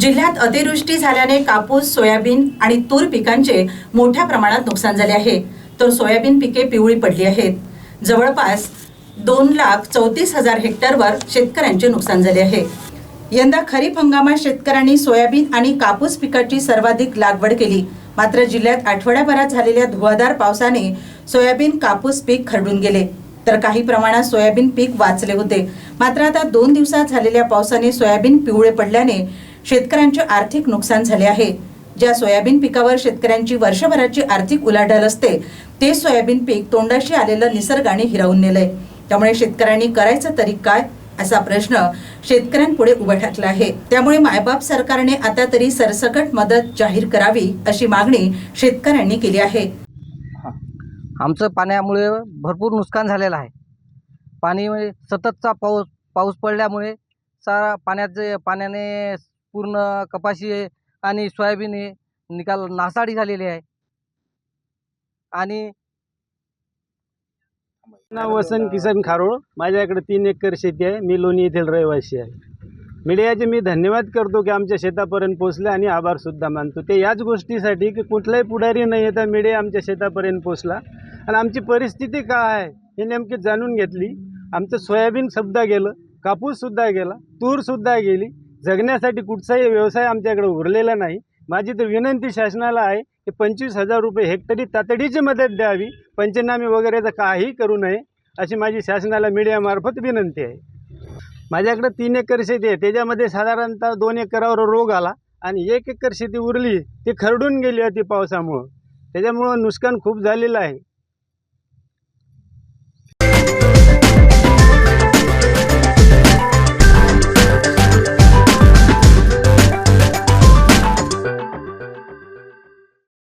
जिल्ह्यात अतिवृष्टी झाल्याने कापूस सोयाबीन आणि तूर पिकांचे मोठ्या प्रमाणात नुकसान झाले आहे. तर सोयाबीन पिके पिवळी पडली आहेत. जवळपास दोन लाख चौतीस हजार हेक्टरवर शेतकऱ्यांचे नुकसान झाले आहे. यंदा खरीप हंगामात शेतकऱ्यांनी सोयाबीन आणि कापूस पिकाची सर्वाधिक लागवड केली. मात्र जिल्ह्यात आठवड्याभरात झालेल्या धुवाधार पावसाने सोयाबीन कापूस पीक खरडून गेले. तर काही प्रमाणात सोयाबीन पीक वाचले होते. मात्र आता दोन दिवसात झालेल्या पावसाने सोयाबीन पिवळे पडल्याने शेतकऱ्यांचे आर्थिक नुकसान झाले आहे. ज्या सोयाबीन पिकावर शेतकऱ्यांची वर्षभराची आर्थिक उलाढाल असते ते सोयाबीन पीक तोंडाशी आलेलं निसर्गाने हिरावून नेलंय. त्यामुळे शेतकऱ्यांनी करायचं तरी काय असा प्रश्न शेतकऱ्यांपुढे उभा ठाकला आहे. त्यामुळे मायबाप सरकारने आता तरी सरसकट मदत जाहीर करावी अशी मागणी शेतकऱ्यांनी केली आहे. आमचं पाण्यामुळे भरपूर नुकसान झालेलं आहे. पाणी म्हणजे सततचा पाऊस पाऊस पडल्यामुळे सारा पाण्याचे पाण्याने पूर्ण कपाशी आणि सोयाबीन हे निकाल नासाडी झालेली आहे. आणि नाव वसंत किसन खारोळ माझ्याकडे तीन एकर शेती आहे. मी लोणी येथील रहिवासी आहे. मीडियाचे मी धन्यवाद करतो की आमच्या शेतापर्यंत पोचले आणि आभारसुद्धा मानतो. ते याच गोष्टीसाठी की कुठलाही पुढारी न येता मीडिया आमच्या शेतापर्यंत पोचला आणि आमची परिस्थिती काय आहे हे नेमकी जाणून घेतली. आमचं सोयाबीनसुद्धा गेलं कापूससुद्धा गेला तूरसुद्धा गेली. जगण्यासाठी कुठचाही व्यवसाय आमच्याकडे उरलेला नाही. माझी तर विनंती शासनाला आहे की पंचवीस हजार रुपये हेक्टरी तातडीची मदत द्यावी. पंचनामे वगैरेचं काही करू नये अशी माझी शासनाला मीडियामार्फत विनंती आहे. माझ्याकडे तीन एकर शेती आहे. त्याच्यामध्ये साधारणतः दोन एकरावर रोग आला आणि एक एकर शेती उरली ती खरडून गेली होती पावसामुळं. त्याच्यामुळं नुकसान खूप झालेलं आहे.